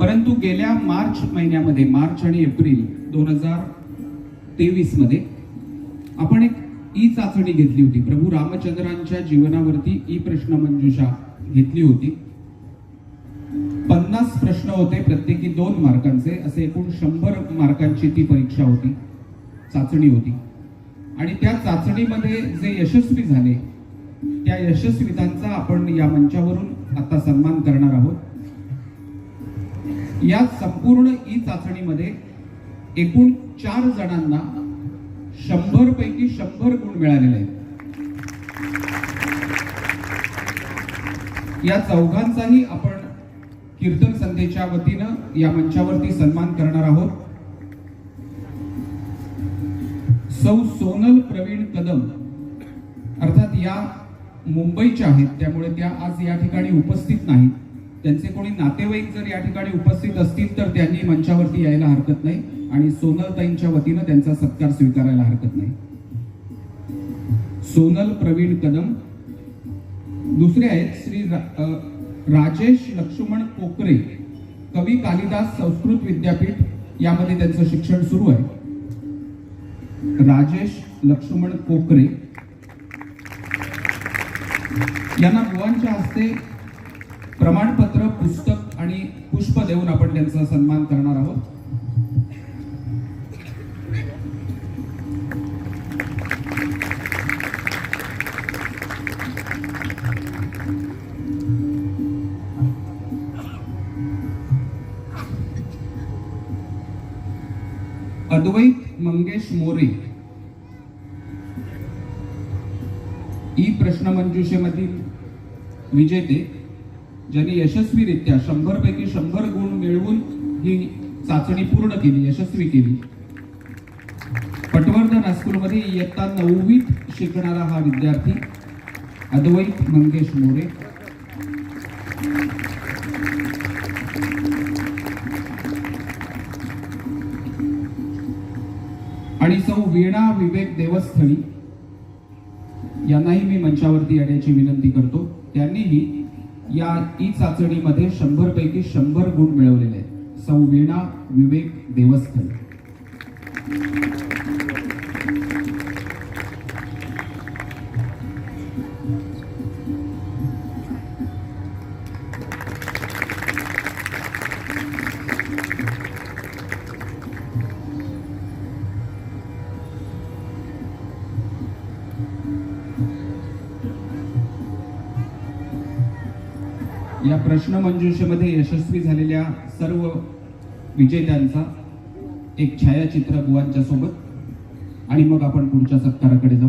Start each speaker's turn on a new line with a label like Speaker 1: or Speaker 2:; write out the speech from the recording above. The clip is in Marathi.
Speaker 1: परंतु गेल्या मार्च महिन्यामध्ये मार्च आणि एप्रिल दोन हजार तेवीसमध्ये आपण एक ई चाचणी घेतली होती. प्रभू रामचंद्रांच्या जीवनावरती ई प्रश्न मंजुषा घेतली होती. पन्नास प्रश्न होते प्रत्येकी दोन मार्कांचे. असे एकूण शंभर मार्कांची ती परीक्षा होती चाचणी होती. आणि त्या चाचणीमध्ये जे यशस्वी झाले त्या यशस्वितांचा आपण या मंचावरून आता सन्मान करणार आहोत. या संपूर्ण ई चाचणीमध्ये एकूण चार जणांना शंभर पैकी शंभर गुण मिळालेले आहेत. या चौघांचाही आपण कीर्तन संध्येच्या वतीनं या मंचावरती सन्मान करणार आहोत. सौ सोनल प्रवीण कदम अर्थात या मुंबईच्या आहेत त्यामुळे त्या आज या ठिकाणी उपस्थित नाहीत. त्यांचे कोणी नातेवाईक जर या ठिकाणी उपस्थित असतील तर त्यांनी मंचावरती यायला हरकत नाही आणि सोनलताईंच्या वतीनं त्यांचा सत्कार स्वीकारायला हरकत नाही. सोनल प्रवीण कदम. दुसरे आहेत श्री रा- राजेश लक्ष्मण कोकरे. कवी कालिदास संस्कृत विद्यापीठ यामध्ये त्यांचं शिक्षण सुरू आहे. राजेश लक्ष्मण कोकरे. यांना बुवांच्या हस्ते प्रमाणपत्र पुस्तक आणि पुष्प देऊन आपण त्यांचा सन्मान करणार आहोत. अद्वैत मंगेश मोरे. ई प्रश्नमंजुषेमधील विजेते ज्यांनी यशस्वीरित्या शंभरपैकी शंभर गुण मिळवून ही चाचणी पूर्ण केली यशस्वी केली. पटवर्धन हायस्कूलमध्ये इयत्ता नववीत शिकणारा हा विद्यार्थी अद्वैत मंगेश मोरे. आणि सौ वीणा विवेक देवस्थळी यांनाही मी मंचावरती येण्याची विनंती करतो. त्यांनीही या ई चाचणीमध्ये शंभर पैकी शंभर गुण मिळवलेले आहेत. सौ वीणा विवेक देवस्थळी या प्रश्न मंजुषेमध्ये यशस्वी झालेल्या सर्व विजेत्यांचा एक छायाचित्र बुवांच्या सोबत. आणि मग आपण पुढच्या सत्काराकडे जाऊ.